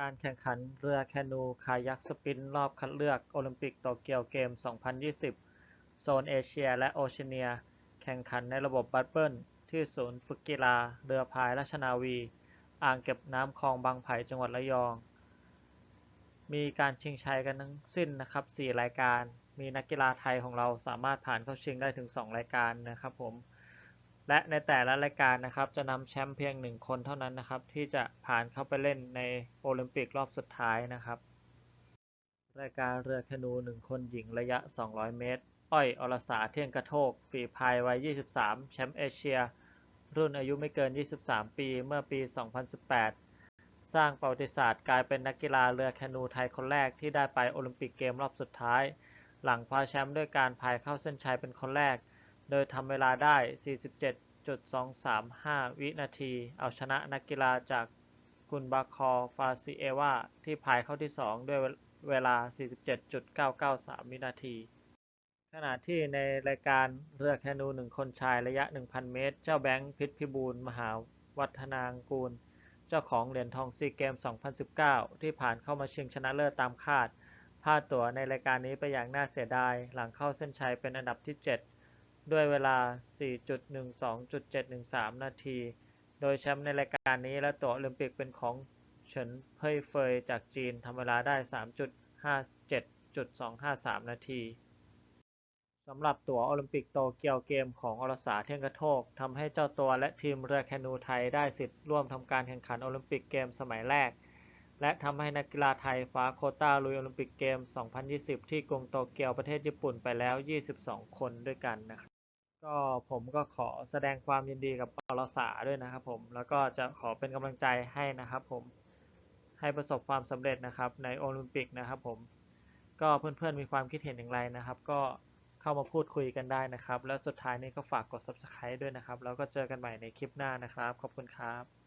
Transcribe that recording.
การแข่งขันเรือแคนูคายักสปรินต์รอบคัดเลือกโอลิมปิกโตเกียวเกม 2020 โซนเอเชียและโอเชียเนีย แข่งขันในระบบบับเบิลที่ศูนย์ฝึกกีฬาเรือพายราชนาวี อ่างเก็บน้ำคลองบางไผ่จังหวัดระยอง มีการชิงชัยกันทั้งสิ้นนะครับ 4 รายการ มีนักกีฬาไทยของเราสามารถผ่านเข้าชิงได้ถึง 2 รายการนะครับผม และในแต่ละรายการนะครับ จะนำแชมป์เพียงหนึ่งคนเท่านั้นนะครับ ที่จะผ่านเข้าไปเล่นในโอลิมปิกรอบสุดท้ายนะครับ รายการเรือแคนูหนึ่งคนหญิงระยะ 200 เมตร อ้อยอรสาเที่ยงกระโทก ฝีพายวัย 23 แชมป์เอเชีย รุ่นอายุไม่เกิน 23 ปีเมื่อปี 2018 สร้างประวัติศาสตร์กลายเป็นนักกีฬาเรือแคนูไทยคนแรกที่ได้ไปโอลิมปิกเกมรอบสุดท้าย หลังคว้าแชมป์ด้วยการพายเข้าเส้นชัยเป็นคนแรก โดยทำเวลาได้ 47.235 วินาที เอาชนะนักกีฬาจากกุนบาคอฟาซิเอวาที่พายเข้าที่ 2 ด้วยเวลา 47.993 วินาที ขณะที่ในรายการเรือแคนูหนึ่งคนชายระยะ 1,000 เมตร เจ้าแบงค์พิษพิบูลมหาวัฒนางกูล เจ้าของเหรียญทองซีเกม 2019 ที่ผ่านเข้ามาชิงชนะเลิศตามคาดพลาดตั๋วในรายการนี้ไปอย่างน่าเสียดาย หลังเข้าเส้นชัยเป็นอันดับที่ 7 ด้วยเวลา 4.12.713 นาที โดยแชมป์ในรายการนี้และตั๋วโอลิมปิกเป็นของเฉินเพ่ยเฟยจากจีนทำเวลาได้ 3.57.253 นาทีสำหรับตั๋วโอลิมปิกโตเกียวเกมของอรสาเที่ยงกระโทกทำให้เจ้าตัวและทีมเรือแคนูไทยได้สิทธิ์ร่วมทำการแข่งขันโอลิมปิกเกมสมัยแรก และทำให้นักกีฬาไทยคว้าโคต้าลุยโอลิมปิกเกม 2020 ที่กรุงโตเกียวประเทศญี่ปุ่นไปแล้ว 22 คนด้วยกันนะครับ ก็ผมก็ขอแสดงความยินดีกับอรสาด้วยนะครับผม แล้วก็จะขอเป็นกำลังใจให้นะครับผมให้ประสบความสำเร็จนะครับในโอลิมปิกนะครับผมก็เพื่อนๆมีความคิดเห็นอย่างไรนะครับ ก็เข้ามาพูดคุยกันได้นะครับ แล้วสุดท้ายนี้ก็ฝากกด subscribe ด้วยนะครับ แล้วก็เจอกันใหม่ในคลิปหน้านะครับ ขอบคุณครับ